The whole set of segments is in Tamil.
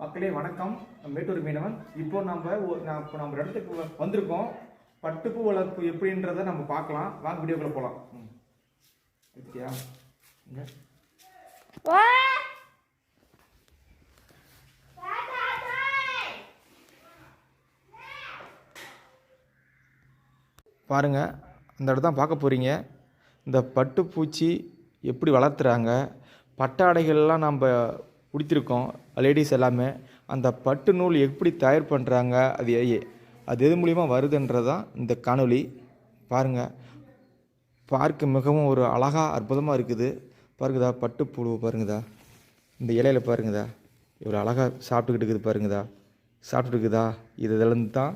மக்களே வணக்கம். மேட்டூர் மீனவன். இப்போ நம்ம இப்போ நம்ம இடத்துக்கு வந்திருக்கோம். பட்டுப்பூ வளர்ப்பு எப்படின்றத நம்ம பார்க்கலாம். வாங்க வீடியோக்குள்ள போகலாம் இங்க. பாருங்க அந்த இடத்த தான் பார்க்க போகிறீங்க இந்த பட்டுப்பூச்சி எப்படி வளர்த்துறாங்க? பட்டாடைகள்லாம் நம்ம உடுத்திருக்கோம் லேடிஸ் எல்லாமே அந்த பட்டு நூல் எப்படி தயார் பண்ணுறாங்க அது அது எது மூலிமா வருதுன்றது தான் இந்த காணொளி. பாருங்கள் பார்க்க மிகவும் ஒரு அழகாக அற்புதமாக இருக்குது. பாருங்கதா பட்டுப்புழு பாருங்கதா. இந்த இலையில பாருங்கதா. இவ்வளோ அழகாக சாப்பிட்டுக்கிட்டு இருக்குது பாருங்கதா. சாப்பிட்டுட்டு இருக்குதா? இதுலேருந்து தான்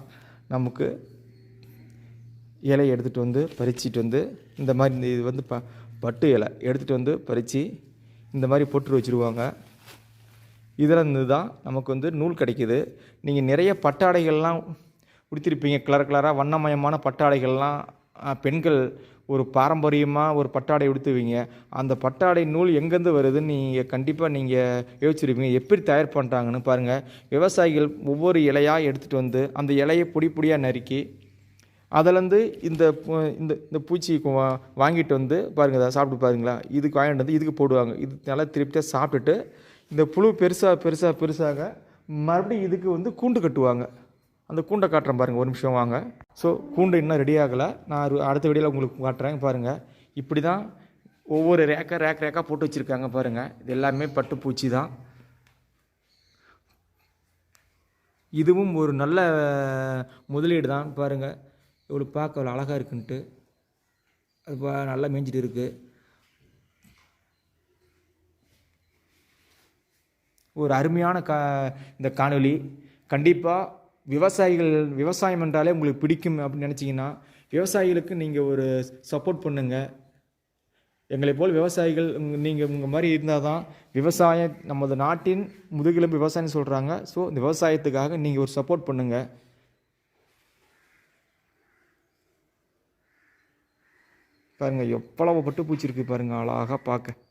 நமக்கு இலையை எடுத்துகிட்டு வந்து பறிச்சிட்டு வந்து இந்த மாதிரி இந்த இது வந்து ப பட்டு இலை எடுத்துகிட்டு வந்து பறித்து இந்த மாதிரி போட்டு வச்சுருவாங்க. இதிலிருந்து தான் நமக்கு வந்து நூல் கிடைக்கிது. நீங்கள் நிறைய பட்டாடைகள்லாம் உடுத்திருப்பீங்க. கலர் கலராக வண்ணமயமான பட்டாடைகள்லாம் பெண்கள் ஒரு பாரம்பரியமாக ஒரு பட்டாடை உடுத்துவீங்க. அந்த பட்டாடை நூல் எங்கேருந்து வருதுன்னு நீங்கள் கண்டிப்பாக நீங்கள் யோசிச்சிருப்பீங்க. எப்படி தயார் பண்ணுறாங்கன்னு பாருங்கள் விவசாயிகள் ஒவ்வொரு இலையாக எடுத்துகிட்டு வந்து அந்த இலையை பொடி பொடியாக நறுக்கி அதுலேருந்து இந்த இந்த இந்த பூச்சி வா- வாங்கிட்டு வந்து பாருங்கள் சாப்பிட்டு பாருங்களா இதுக்கு வாங்கிட்டு வந்து இதுக்கு போடுவாங்க. இது நல்லா திருப்தியாக சாப்பிட்டுட்டு இந்த புழு பெருசாக பெருசாக பெருசாக மறுபடியும் இதுக்கு வந்து கூண்டு கட்டுவாங்க. அந்த கூண்டை காட்டுறேன் பாருங்கள் ஒரு நிமிஷம் வாங்க. ஸோ கூண்டு இன்னும் ரெடி ஆகலை. நான் அடுத்த வீடியோவில் உங்களுக்கு காட்டுறேன் பாருங்கள் இப்படி தான் ஒவ்வொரு ரேக்கா ரேக் ரேக்காக போட்டு வச்சுருக்காங்க பாருங்கள் இது எல்லாமே பட்டுப்பூச்சி தான். இதுவும் ஒரு நல்ல முதலீடு தான் பாருங்கள் இவ்வளோ பார்க்க அவ்வளோ அழகாக இருக்குன்ட்டு. அது பா நல்லா மேய்ஞ்சிட்டு இருக்குது ஒரு அருமையான கா இந்த காணொளி. கண்டிப்பாக விவசாயிகள் விவசாயம் என்றாலே உங்களுக்கு பிடிக்கும் அப்படின்னு நினச்சிங்கன்னா விவசாயிகளுக்கு நீங்கள் ஒரு சப்போர்ட் பண்ணுங்கள் எங்களை போல் விவசாயிகள் நீங்கள் உங்கள் மாதிரி இருந்தால் தான் விவசாயம் நமது நாட்டின் முதுகெலும்பு விவசாயம்னு சொல்கிறாங்க ஸோ இந்த விவசாயத்துக்காக நீங்கள் ஒரு சப்போர்ட் பண்ணுங்கள் பாருங்கள் எவ்வளவு பட்டு பூச்சி இருக்குது பாருங்கள் அழகாக பார்க்க.